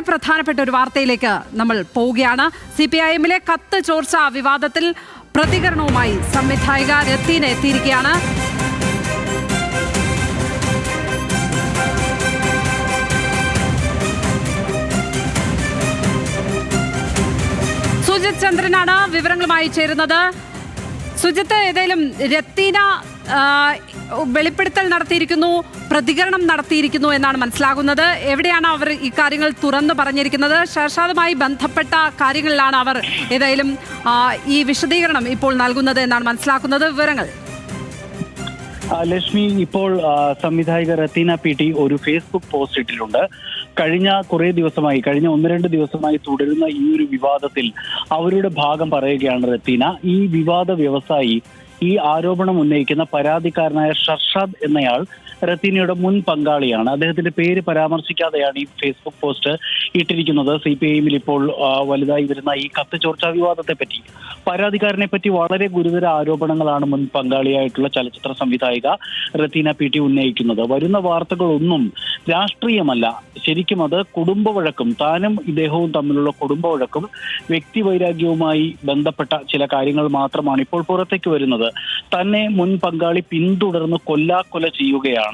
വളരെ പ്രധാനപ്പെട്ട ഒരു വാർത്തയിലേക്ക് നമ്മൾ പോവുകയാണ്. സി പി ഐ എമ്മിലെ കത്ത് ചോർച്ച വിവാദത്തിൽ പ്രതികരണവുമായി സംവിധായിക രത്തീന എത്തിയിരിക്കുകയാണ്. സുജിത് ചന്ദ്രനാണ് വിവരങ്ങളുമായി ചേരുന്നത്. സുജിത്ത് ഏതെങ്കിലും രത്തീന വെളിപ്പെടുത്തൽ നടത്തിയിരിക്കുന്നു പ്രതികരണം നടത്തിയിരിക്കുന്നു എന്നാണ് മനസ്സിലാകുന്നത്. എവിടെയാണ് അവർ ഇക്കാര്യങ്ങൾ തുറന്നു പറഞ്ഞിരിക്കുന്നത്? ഷർഷാദുമായി ബന്ധപ്പെട്ട കാര്യങ്ങളിലാണ് അവർ ഏതായാലും ഈ വിശദീകരണം ഇപ്പോൾ നൽകുന്നത് എന്നാണ് മനസ്സിലാക്കുന്നത്. വിവരങ്ങൾ. ലക്ഷ്മി ഇപ്പോൾ സംവിധായിക റത്തീന പി ടി ഒരു ഫേസ്ബുക്ക് പോസ്റ്റ് ഇട്ടിട്ടുണ്ട്. കഴിഞ്ഞ കുറേ ദിവസമായി കഴിഞ്ഞ ഒന്ന് രണ്ട് ദിവസമായി തുടരുന്ന ഈ ഒരു വിവാദത്തിൽ അവരുടെ ഭാഗം പറയുകയാണ് റത്തീന. ഈ വിവാദ വ്യവസായി ഈ ആരോപണം ഉന്നയിക്കുന്ന പരാതിക്കാരനായ ഷർഷാദ് എന്നയാൾ റത്തീനയുടെ മുൻ പങ്കാളിയാണ്. അദ്ദേഹത്തിന്റെ പേര് പരാമർശിക്കാതെയാണ് ഈ ഫേസ്ബുക്ക് പോസ്റ്റ് ഇട്ടിരിക്കുന്നത്. സി പി ഐഎമ്മിൽ ഇപ്പോൾ വലുതായി വരുന്ന ഈ കത്ത് ചോർച്ചാ വിവാദത്തെ പറ്റി. പരാതിക്കാരനെ പറ്റി വളരെ ഗുരുതര ആരോപണങ്ങളാണ് മുൻ പങ്കാളിയായിട്ടുള്ള ചലച്ചിത്ര സംവിധായിക റത്തീന പി ടി ഉന്നയിക്കുന്നത്. വരുന്ന വാർത്തകളൊന്നും രാഷ്ട്രീയമല്ല. ശരിക്കും അത് കുടുംബ വഴക്കും താനും ഇദ്ദേഹവും തമ്മിലുള്ള കുടുംബ വഴക്കും വ്യക്തി വൈരാഗ്യവുമായി ബന്ധപ്പെട്ട ചില കാര്യങ്ങൾ മാത്രമാണ് ഇപ്പോൾ പുറത്തേക്ക് വരുന്നത്. തന്നെ മുൻ പങ്കാളി പിന്തുടർന്ന് കൊല്ലാക്കൊല ചെയ്യുകയാണ്.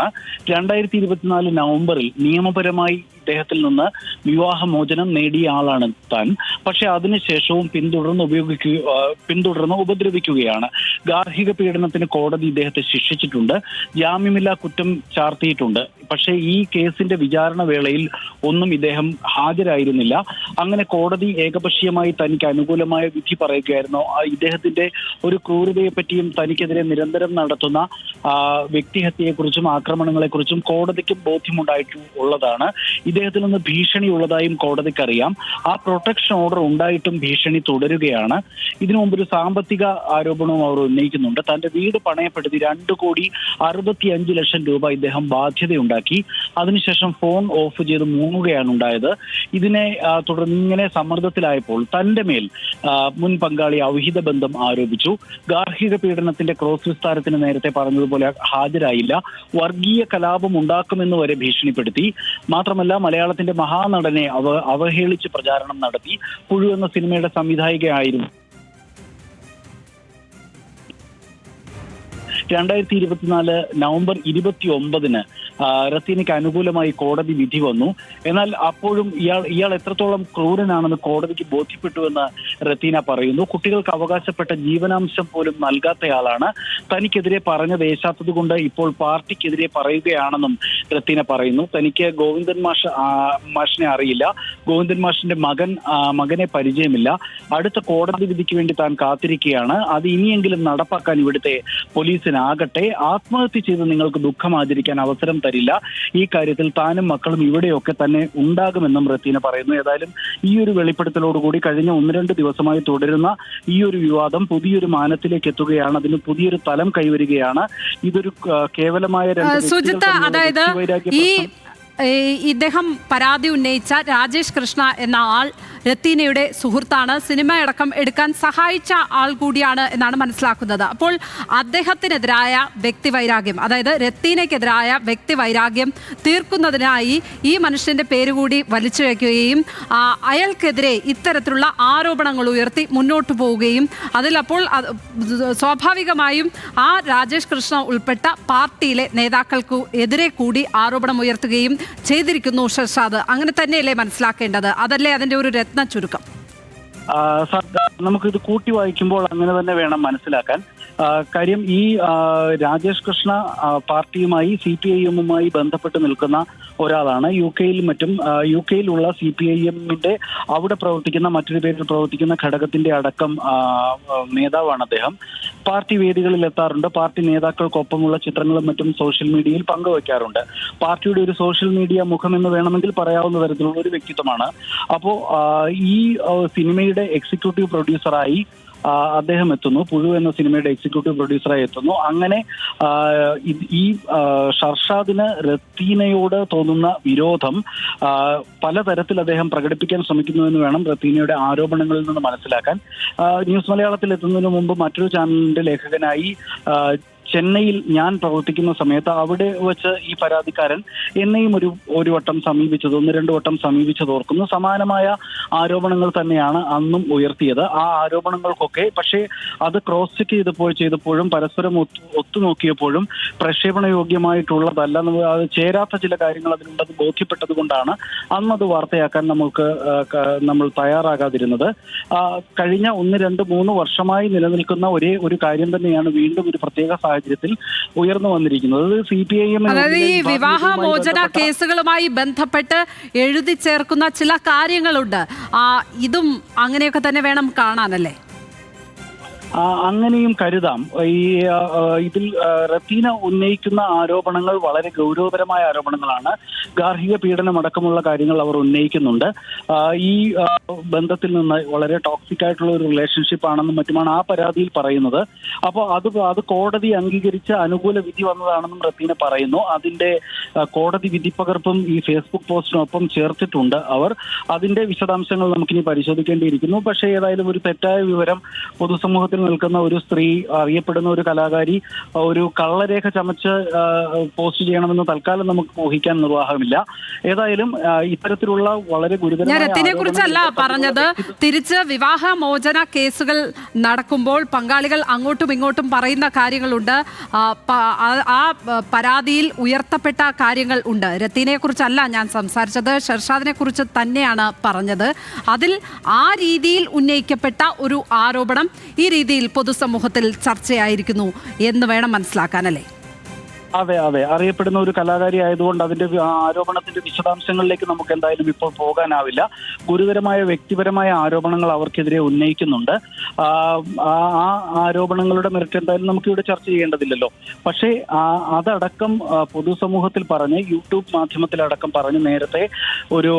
രണ്ടായിരത്തി ഇരുപത്തിനാല് നവംബറിൽ നിയമപരമായി ഇദ്ദേഹത്തിൽ നിന്ന് വിവാഹമോചനം നേടിയ ആളാണ് താൻ. പക്ഷെ അതിനുശേഷവും പിന്തുടർന്ന് ഉപയോഗിക്കുക ആ, പിന്തുടർന്ന് ഉപദ്രവിക്കുകയാണ്. ഗാർഹിക പീഡനത്തിന് കോടതി ഇദ്ദേഹത്തെ ശിക്ഷിച്ചിട്ടുണ്ട്. ജാമ്യമില്ലാ കുറ്റം ചാർത്തിയിട്ടുണ്ട്. പക്ഷേ ഈ കേസിന്റെ വിചാരണ വേളയിൽ ഒന്നും ഇദ്ദേഹം ഹാജരായിരുന്നില്ല. അങ്ങനെ കോടതി ഏകപക്ഷീയമായി തനിക്ക് അനുകൂലമായ വിധി പറയുകയായിരുന്നു. ഇദ്ദേഹത്തിന്റെ ഒരു ക്രൂരതയെപ്പറ്റിയും തനിക്കെതിരെ നിരന്തരം നടത്തുന്ന ആ, വ്യക്തിഹത്യയെക്കുറിച്ചും ആക്രമണങ്ങളെക്കുറിച്ചും കോടതിക്ക് ബോധ്യമുണ്ടായിട്ടു ഉള്ളതാണ്. ഇദ്ദേഹത്തിൽ നിന്ന് ഭീഷണി ഉള്ളതായും കോടതിക്ക് അറിയാം. ആ പ്രൊട്ടക്ഷൻ ഓർഡർ ഉണ്ടായിട്ടും ഭീഷണി തുടരുകയാണ്. ഇതിനു മുമ്പ് ഒരു സാമ്പത്തിക ആരോപണവും അവർ ഉന്നയിക്കുന്നുണ്ട്. തന്റെ വീട് പണയപ്പെടുത്തി രണ്ട് കോടി അറുപത്തി അഞ്ച് ലക്ഷം രൂപ ഇദ്ദേഹം ബാധ്യതയുണ്ടാക്കി. അതിനുശേഷം ഫോൺ ഓഫ് ചെയ്ത് മൂങ്ങുകയാണ് ഉണ്ടായത്. ഇതിനെ തുടർന്ന് ഇങ്ങനെ സമ്മർദ്ദത്തിലായപ്പോൾ തന്റെ മേൽ മുൻ പങ്കാളി ഔഹിത ബന്ധം ആരോപിച്ചു. ഗാർഹിക പീഡനത്തിന്റെ ക്രോസ് വിസ്താരത്തിന് നേരത്തെ പറഞ്ഞതുപോലെ ഹാജരായില്ല. വർഗീയ കലാപം ഉണ്ടാക്കുമെന്ന് വരെ ഭീഷണിപ്പെടുത്തി. മാത്രമല്ല മലയാളത്തിന്റെ മഹാനടനെ അവ അവഹേളിച്ച് പ്രചാരണം നടത്തി. പുഴു എന്ന സിനിമയുടെ സംവിധായികയായിരുന്നു. രണ്ടായിരത്തി ഇരുപത്തിനാല് നവംബർ ഇരുപത്തി ഒമ്പതിന് റത്തീനയ്ക്ക് അനുകൂലമായി കോടതി വിധി വന്നു. എന്നാൽ അപ്പോഴും ഇയാൾ ഇയാൾ എത്രത്തോളം ക്രൂരനാണെന്ന് കോടതിക്ക് ബോധ്യപ്പെട്ടുവെന്ന് റത്തീന പറയുന്നു. കുട്ടികൾക്ക് അവകാശപ്പെട്ട ജീവനാംശം പോലും നൽകാത്തയാളാണ് തനിക്കെതിരെ പറഞ്ഞത് ഏശാത്തത് കൊണ്ട് ഇപ്പോൾ പാർട്ടിക്കെതിരെ പറയുകയാണെന്നും റത്തീന പറയുന്നു. തനിക്ക് ഗോവിന്ദൻ മാഷ് മാഷിനെ അറിയില്ല. ഗോവിന്ദൻ മാഷിന്റെ മകൻ മകനെ പരിചയമില്ല. അടുത്ത കോടതി വിധിക്ക് വേണ്ടി താൻ കാത്തിരിക്കുകയാണ്. അത് ഇനിയെങ്കിലും നടപ്പാക്കാൻ ഇവിടുത്തെ പോലീസിനാകട്ടെ. ആത്മഹത്യ ചെയ്ത് നിങ്ങൾക്ക് ദുഃഖം ആചരിക്കാൻ അവസരം തരില്ല. ഈ കാര്യത്തിൽ താനും മക്കളും ഇവിടെയൊക്കെ തന്നെ ഉണ്ടാകുമെന്നും റത്തീന പറയുന്നു. ഏതായാലും ഈ ഒരു വെളിപ്പെടുത്തലോടുകൂടി കഴിഞ്ഞ ഒന്ന് രണ്ട് ദിവസമായി തുടരുന്ന ഈ ഒരു വിവാദം പുതിയൊരു മാനത്തിലേക്ക് എത്തുകയാണ്. അതിന് പുതിയൊരു തലം കൈവരികയാണ്. ഇതൊരു കേവലമായ രണ്ട് അതായത് ഈ ഇദ്ദേഹം പരാതി ഉന്നയിച്ച രാജേഷ് കൃഷ്ണ എന്ന ആൾ രത്തീനയുടെ സുഹൃത്താണ്. സിനിമയടക്കം എടുക്കാൻ സഹായിച്ച ആൾ കൂടിയാണ് എന്നാണ് മനസ്സിലാക്കുന്നത്. അപ്പോൾ അദ്ദേഹത്തിനെതിരായ വ്യക്തിവൈരാഗ്യം അതായത് രത്തീനയ്ക്കെതിരായ വ്യക്തിവൈരാഗ്യം തീർക്കുന്നതിനായി ഈ മനുഷ്യന്റെ പേരുകൂടി വലിച്ചു വയ്ക്കുകയും ആ, അയാൾക്കെതിരെ ഇത്തരത്തിലുള്ള ആരോപണങ്ങൾ ഉയർത്തി മുന്നോട്ട് പോവുകയും അതിലപ്പോൾ അത് സ്വാഭാവികമായും ആ രാജേഷ് കൃഷ്ണ ഉൾപ്പെട്ട പാർട്ടിയിലെ നേതാക്കൾക്ക് എതിരെ കൂടി ആരോപണം ഉയർത്തുകയും ചെയ്തിരിക്കുന്നു ഷർഷാദ്. അങ്ങനെ തന്നെയല്ലേ മനസ്സിലാക്കേണ്ടത്? അതല്ലേ അതിന്റെ ഒരു രത്ന ചുരുക്കം. നമുക്ക് നമുക്കിത് കൂട്ടി വായിക്കുമ്പോൾ അങ്ങനെ തന്നെ വേണം മനസ്സിലാക്കാൻ. കാര്യം ഈ രാജേഷ് കൃഷ്ണ പാർട്ടിയുമായി സി പി ഐ എമ്മുമായി ബന്ധപ്പെട്ട് നിൽക്കുന്ന ഒരാളാണ്. യു കെയിൽ മറ്റും യു കെയിലുള്ള സി പി ഐ എമ്മിന്റെ അവിടെ പ്രവർത്തിക്കുന്ന മറ്റൊരു പേരിൽ പ്രവർത്തിക്കുന്ന ഘടകത്തിന്റെ അടക്കം നേതാവാണ് അദ്ദേഹം. പാർട്ടി വേദികളിൽ എത്താറുണ്ട്. പാർട്ടി നേതാക്കൾക്കൊപ്പമുള്ള ചിത്രങ്ങളും മറ്റും സോഷ്യൽ മീഡിയയിൽ പങ്കുവയ്ക്കാറുണ്ട് പാർട്ടിയുടെ ഒരു സോഷ്യൽ മീഡിയ മുഖമെന്ന് വേണമെങ്കിൽ പറയാവുന്ന തരത്തിലുള്ള ഒരു വ്യക്തിത്വമാണ്. അപ്പോ ഈ സിനിമയുടെ എക്സിക്യൂട്ടീവ് പ്രൊഡ്യൂസറായി അദ്ദേഹം എത്തുന്നു. പുഴു എന്ന സിനിമയുടെ എക്സിക്യൂട്ടീവ് പ്രൊഡ്യൂസറായി എത്തുന്നു. അങ്ങനെ ഈ ഷർഷാദിന് റത്തീനയോട് തോന്നുന്ന വിരോധം പലതരത്തിൽ അദ്ദേഹം പ്രകടിപ്പിക്കാൻ ശ്രമിക്കുന്നു എന്ന് വേണം റത്തീനയുടെ ആരോപണങ്ങളിൽ നിന്ന് മനസ്സിലാക്കാൻ. ന്യൂസ് മലയാളത്തിൽ എത്തുന്നതിന് മുമ്പ് മറ്റൊരു ചാനലിന്റെ ലേഖകനായി ചെന്നൈയിൽ ഞാൻ പ്രവർത്തിക്കുന്ന സമയത്ത് അവിടെ വെച്ച് ഈ പരാതിക്കാരൻ എന്നെയും ഒരു ഒരു വട്ടം സമീപിച്ചത് ഒന്ന് രണ്ട് വട്ടം സമീപിച്ചത് ഓർക്കുന്നു. സമാനമായ ആരോപണങ്ങൾ തന്നെയാണ് അന്നും ഉയർത്തിയത്. ആ ആരോപണങ്ങൾക്കൊക്കെ പക്ഷേ അത് ക്രോസ് ചെക്ക് ചെയ്തപ്പോൾ ചെയ്തപ്പോഴും പരസ്പരം ഒത്തു ഒത്തുനോക്കിയപ്പോഴും പ്രക്ഷേപണ യോഗ്യമായിട്ടുള്ളതല്ല അത് ചേരാത്ത ചില കാര്യങ്ങൾ അതിലുള്ളത് ബോധ്യപ്പെട്ടത് കൊണ്ടാണ് അത് വാർത്തയാക്കാൻ നമുക്ക് നമ്മൾ തയ്യാറാകാതിരുന്നത്. കഴിഞ്ഞ ഒന്ന് രണ്ട് മൂന്ന് വർഷമായി നിലനിൽക്കുന്ന ഒരേ ഒരു കാര്യം തന്നെയാണ് വീണ്ടും ഒരു പ്രത്യേക സാഹചര്യത്തിൽ ഉയർന്നു വന്നിരിക്കുന്നത്. സി പി ഐ എം അതായത് ഈ വിവാഹ മോചന കേസുകളുമായി ബന്ധപ്പെട്ട് എഴുതി ചേർക്കുന്ന ചില കാര്യങ്ങളുണ്ട്. ആ ഇതും അങ്ങനെയൊക്കെ തന്നെ വേണം കാണാനല്ലേ? അങ്ങനെയും കരുതാം. ഈ ഇതിൽ റത്തീന ഉന്നയിക്കുന്ന ആരോപണങ്ങൾ വളരെ ഗൗരവപരമായ ആരോപണങ്ങളാണ്. ഗാർഹിക പീഡനം അടക്കമുള്ള കാര്യങ്ങൾ അവർ ഉന്നയിക്കുന്നുണ്ട്. ഈ ബന്ധത്തിൽ നിന്ന് വളരെ ടോക്സിക് ആയിട്ടുള്ള ഒരു റിലേഷൻഷിപ്പ് ആണെന്നും മറ്റുമാണ് ആ പരാതിയിൽ പറയുന്നത്. അപ്പോൾ അത് അത് കോടതി അംഗീകരിച്ച അനുകൂല വിധി വന്നതാണെന്നും റത്തീന പറയുന്നു. അതിന്റെ കോടതി കോടതി വിധിപ്പകർപ്പും ഈ ഫേസ്ബുക്ക് പോസ്റ്റിനൊപ്പം ചേർത്തിട്ടുണ്ട് അവർ. അതിന്റെ വിശദാംശങ്ങൾ നമുക്കിനി പരിശോധിക്കേണ്ടിയിരിക്കുന്നു. പക്ഷേ ഏതായാലും ഒരു തെറ്റായ വിവരം പൊതുസമൂഹത്തിൽ നിൽക്കുന്ന ഒരു സ്ത്രീ അറിയപ്പെടുന്ന ഒരു കലാകാരി ഒരു കള്ളരേഖ ചമച്ച് പോസ്റ്റ് ചെയ്യണമെന്ന് തൽക്കാലം നമുക്ക് ഊഹിക്കാൻ നിർവാഹമില്ല. ഏതായാലും ഇത്തരത്തിലുള്ള വളരെ ഞാൻ ഗുരുതരമായ രത്തിനെ കുറിച്ചല്ല ആരോപണങ്ങൾ പറഞ്ഞത്. തിരിച്ച് വിവാഹ മോചന കേസുകൾ നടക്കുമ്പോൾ പങ്കാളികൾ അങ്ങോട്ടും ഇങ്ങോട്ടും പറയുന്ന കാര്യങ്ങളുണ്ട്. ആ, പരാതിയിൽ ഉയർത്തപ്പെട്ട കാര്യങ്ങൾ ഉണ്ട്. രത്തിനെ കുറിച്ചല്ല ഞാൻ സംസാരിച്ചത്. ഷർഷാദിനെ കുറിച്ച് തന്നെയാണ് പറഞ്ഞത്. അതിൽ ആ രീതിയിൽ ഉന്നയിക്കപ്പെട്ട ഒരു ആരോപണം ഈ രീതിയിൽ പൊതുസമൂഹത്തിൽ ചർച്ചയായിരിക്കുന്നു എന്ന് വേണം മനസ്സിലാക്കാനല്ലേ? അതെ അതെ. അറിയപ്പെടുന്ന ഒരു കലാകാരി ആയതുകൊണ്ട് അതിന്റെ ആരോപണത്തിന്റെ വിശദാംശങ്ങളിലേക്ക് നമുക്ക് എന്തായാലും ഇപ്പോൾ പോകാനാവില്ല. ഗുരുതരമായ വ്യക്തിപരമായ ആരോപണങ്ങൾ അവർക്കെതിരെ ഉന്നയിക്കുന്നുണ്ട്. ആ ആരോപണങ്ങളുടെ മെറിറ്റ് എന്തായാലും നമുക്ക് ഇവിടെ ചർച്ച ചെയ്യേണ്ടതില്ലല്ലോ. പക്ഷേ അതടക്കം പൊതുസമൂഹത്തിൽ പറഞ്ഞ് യൂട്യൂബ് മാധ്യമത്തിലടക്കം പറഞ്ഞ് നേരത്തെ ഒരു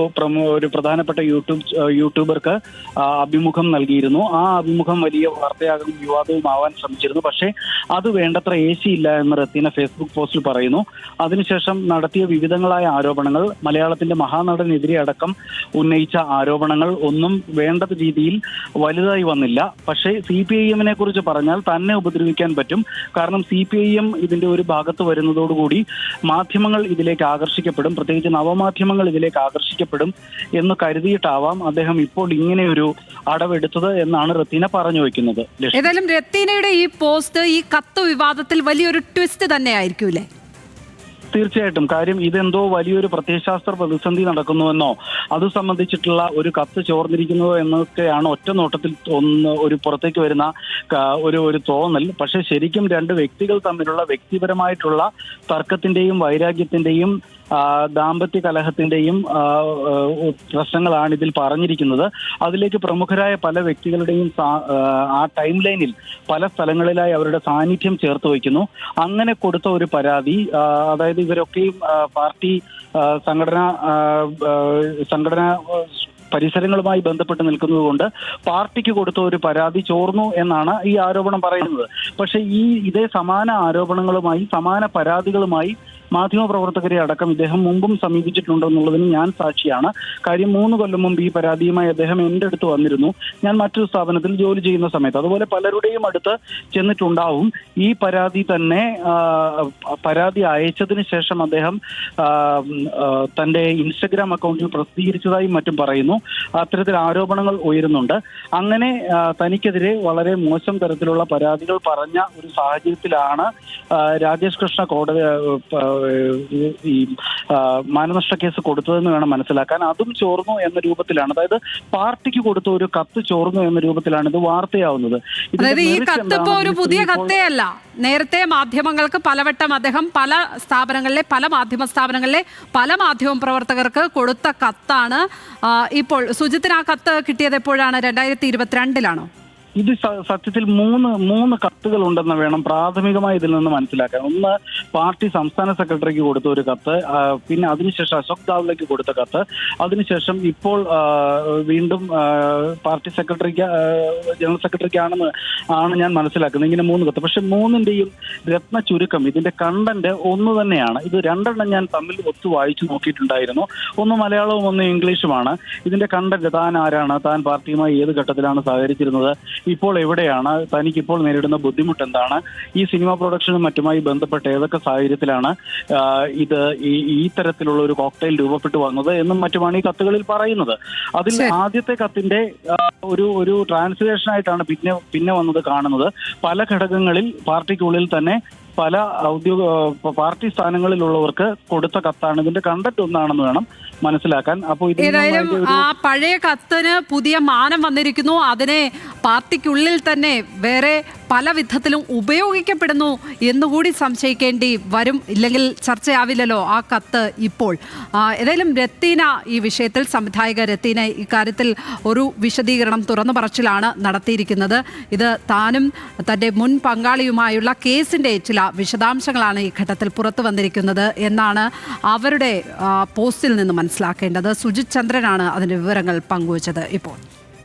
ഒരു പ്രധാനപ്പെട്ട യൂട്യൂബ് യൂട്യൂബർക്ക് അഭിമുഖം നൽകിയിരുന്നു. ആ അഭിമുഖം വലിയ വാർത്തയാകും വിവാദവും ആവാൻ ശ്രമിച്ചിരുന്നു. പക്ഷേ അത് വേണ്ടത്ര ഏശിയില്ല എന്ന് റത്തീന ഫേസ്ബുക്ക് പോസ്റ്റിൽ പറയുന്നു. അതിനുശേഷം നടത്തിയ വിവിധങ്ങളായ ആരോപണങ്ങൾ മലയാളത്തിന്റെ മഹാനടനെതിരെ അടക്കം ഉന്നയിച്ച ആരോപണങ്ങൾ ഒന്നും വേണ്ട രീതിയിൽ വലുതായി വന്നില്ല. പക്ഷേ സി പി ഐ എമ്മിനെ കുറിച്ച് പറഞ്ഞാൽ തന്നെ ഉപദ്രവിക്കാൻ പറ്റും. കാരണം സി പി ഐ എം ഇതിന്റെ ഒരു ഭാഗത്ത് വരുന്നതോടുകൂടി മാധ്യമങ്ങൾ ഇതിലേക്ക് ആകർഷിക്കപ്പെടും. പ്രത്യേകിച്ച് നവമാധ്യമങ്ങൾ ഇതിലേക്ക് ആകർഷിക്കപ്പെടും എന്ന് കരുതിയിട്ടാവാം അദ്ദേഹം ഇപ്പോൾ ഇങ്ങനെ ഒരു അടവെടുത്തത് എന്നാണ് റത്തീന പറഞ്ഞു വെക്കുന്നത് ഏതായാലും ഈ പോസ്റ്റ് ഈ കത്ത് വിവാദത്തിൽ വലിയൊരു ട്വിസ്റ്റ് തന്നെ ആയിരിക്കൂലേ തീർച്ചയായിട്ടും. കാര്യം ഇതെന്തോ വലിയൊരു പ്രത്യയശാസ്ത്ര പ്രതിസന്ധി നടക്കുന്നുവെന്നോ അത് സംബന്ധിച്ചിട്ടുള്ള ഒരു കത്ത് ചോർന്നിരിക്കുന്നതോ എന്നൊക്കെയാണ് ഒറ്റ നോട്ടത്തിൽ ഒന്ന് ഒരു പുറത്തേക്ക് വരുന്ന ഒരു ഒരു തോന്നൽ. പക്ഷെ ശരിക്കും രണ്ട് വ്യക്തികൾ തമ്മിലുള്ള വ്യക്തിപരമായിട്ടുള്ള തർക്കത്തിന്റെയും വൈരാഗ്യത്തിന്റെയും ദാമ്പത്യ കലഹത്തിന്റെയും പ്രശ്നങ്ങളാണ് ഇതിൽ പറഞ്ഞിരിക്കുന്നത്. അതിലേക്ക് പ്രമുഖരായ പല വ്യക്തികളുടെയും ആ, ടൈം ലൈനിൽ പല സ്ഥലങ്ങളിലായി അവരുടെ സാന്നിധ്യം ചേർത്ത് വയ്ക്കുന്നു. അങ്ങനെ കൊടുത്ത ഒരു പരാതി അതായത് ഇവരൊക്കെയും പാർട്ടി സംഘടന സംഘടന പരിസരങ്ങളുമായി ബന്ധപ്പെട്ട് നിൽക്കുന്നതുകൊണ്ട് പാർട്ടിക്ക് കൊടുത്ത ഒരു പരാതി ചോർന്നു എന്നാണ് ഈ ആരോപണം പറയുന്നത്. പക്ഷേ ഈ ഇതേ സമാന ആരോപണങ്ങളുമായി സമാന പരാതികളുമായി മാധ്യമപ്രവർത്തകരെ അടക്കം ഇദ്ദേഹം മുമ്പും സമീപിച്ചിട്ടുണ്ടെന്നുള്ളതിന് ഞാൻ സാക്ഷിയാണ്. കാര്യം മൂന്ന് കൊല്ലം മുമ്പ് ഈ പരാതിയുമായി അദ്ദേഹം എന്റെ അടുത്ത് വന്നിരുന്നു. ഞാൻ മറ്റൊരു സ്ഥാപനത്തിൽ ജോലി ചെയ്യുന്ന സമയത്ത്. അതുപോലെ പലരുടെയും അടുത്ത് ചെന്നിട്ടുണ്ടാവും. ഈ പരാതി തന്നെ പരാതി അയച്ചതിന് ശേഷം അദ്ദേഹം തന്റെ ഇൻസ്റ്റഗ്രാം അക്കൗണ്ടിൽ പ്രസിദ്ധീകരിച്ചതായും മറ്റും പറയുന്നു. അത്തരത്തിൽ ആരോപണങ്ങൾ ഉയരുന്നുണ്ട്. അങ്ങനെ തനിക്കെതിരെ വളരെ മോശം തരത്തിലുള്ള പരാതികൾ പറഞ്ഞ ഒരു സാഹചര്യത്തിലാണ് രാജേഷ് കൃഷ്ണ കോടതി ഈ- മാനനഷ്ട കേസ് കൊടുത്തതെന്ന് വേണം മനസ്സിലാക്കാൻ. അതും ചോർന്നു എന്ന രൂപത്തിലാണ്. അതായത് പാർട്ടിക്ക് കൊടുത്ത ഒരു കത്ത് ചോർന്നു എന്ന രൂപത്തിലാണ് ഇത് വാർത്തയാവുന്നത്. അതായത് ഈ കത്ത് ഇപ്പോ ഒരു പുതിയ സ്ത്രീ ഇപ്പോൾ- കത്തേ അല്ല. നേരത്തെ മാധ്യമങ്ങൾക്ക് പലവട്ടം അദ്ദേഹം പല സ്ഥാപനങ്ങളിലെ പല മാധ്യമ സ്ഥാപനങ്ങളിലെ പല മാധ്യമ പ്രവർത്തകർക്ക് കൊടുത്ത കത്താണ് ഇപ്പോൾ സുജിത്തിന് ആ കത്ത് കിട്ടിയത് എപ്പോഴാണ്? രണ്ടായിരത്തി ഇരുപത്തിരണ്ടിലാണോ? ഇത് സത്യത്തിൽ മൂന്ന് മൂന്ന് കത്തുകൾ ഉണ്ടെന്ന് വേണം പ്രാഥമികമായി ഇതിൽ നിന്ന് മനസ്സിലാക്കാൻ. ഒന്ന് പാർട്ടി സംസ്ഥാന സെക്രട്ടറിക്ക് കൊടുത്ത ഒരു കത്ത് പിന്നെ അതിനുശേഷം അശോക് ദാവ്ലയ്ക്ക് കൊടുത്ത കത്ത്. അതിനുശേഷം ഇപ്പോൾ വീണ്ടും പാർട്ടി സെക്രട്ടറിക്ക് ജനറൽ സെക്രട്ടറിക്കാണെന്ന് ആണ് ഞാൻ മനസ്സിലാക്കുന്നത്. ഇങ്ങനെ മൂന്ന് കത്ത്. പക്ഷെ മൂന്നിന്റെയും രത്ന ചുരുക്കം ഇതിന്റെ കണ്ടന്റ് ഒന്ന് തന്നെയാണ്. ഇത് രണ്ടെണ്ണം ഞാൻ തമ്മിൽ ഒത്തു വായിച്ചു നോക്കിയിട്ടുണ്ടായിരുന്നു. ഒന്ന് മലയാളവും ഒന്ന് ഇംഗ്ലീഷുമാണ്. ഇതിന്റെ കണ്ടന്റ് താൻ ആരാണ്? താൻ പാർട്ടിയുമായി ഏത് ഘട്ടത്തിലാണ് സഹകരിച്ചിരുന്നത്? ഇപ്പോൾ എവിടെയാണ്? തനിക്കിപ്പോൾ നേരിടുന്ന ബുദ്ധിമുട്ട് എന്താണ് ഈ സിനിമ പ്രൊഡക്ഷനും മറ്റുമായി ബന്ധപ്പെട്ട് ഏതൊക്കെ സാഹചര്യത്തിലാണ് ഇത് ഈ തരത്തിലുള്ള ഒരു കോക്ടെയിൽ രൂപപ്പെട്ടു വന്നത് എന്നും മറ്റുമാണ് ഈ കത്തുകളിൽ പറയുന്നത്. അതിൽ ആദ്യത്തെ കത്തിന്റെ ഒരു ഒരു ട്രാൻസ്ലേഷൻ ആയിട്ടാണ് പിന്നെ പിന്നെ വന്നത് കാണുന്നത്. പല ഘടകങ്ങളിൽ പാർട്ടിക്കുള്ളിൽ തന്നെ പല ഔദ്യോഗിക പാർട്ടി സ്ഥാനങ്ങളിലുള്ളവർക്ക് കൊടുത്ത കത്താണ്. ഇതിന്റെ കണ്ടന്റ് ഒന്നാണെന്ന് വേണം മനസ്സിലാക്കാൻ. അപ്പോൾ ഏതായാലും ആ പഴയ കത്തിന് പുതിയ മാനം വന്നിരിക്കുന്നു. അതിനെ പാർട്ടിക്കുള്ളിൽ തന്നെ വേറെ പല വിധത്തിലും ഉപയോഗിക്കപ്പെടുന്നു എന്നുകൂടി സംശയിക്കേണ്ടി വരും. ഇല്ലെങ്കിൽ ചർച്ചയാവില്ലല്ലോ ആ കത്ത് ഇപ്പോൾ. ഏതായാലും രത്തീന ഈ വിഷയത്തിൽ സംവിധായക രത്തീന ഇക്കാര്യത്തിൽ ഒരു വിശദീകരണം തുറന്നു പറച്ചിലാണ് നടത്തിയിരിക്കുന്നത്. ഇത് താനും തന്റെ മുൻ പങ്കാളിയുമായുള്ള കേസിന്റെ ചില വിശദാംശങ്ങളാണ് ഈ ഘട്ടത്തിൽ പുറത്തു വന്നിരിക്കുന്നത് എന്നാണ് അവരുടെ പോസ്റ്റിൽ നിന്ന് മനസ്സിലാക്കേണ്ടത്. സുജിത് ചന്ദ്രനാണ് അതിന്റെ വിവരങ്ങൾ പങ്കുവച്ചത് ഇപ്പോൾ.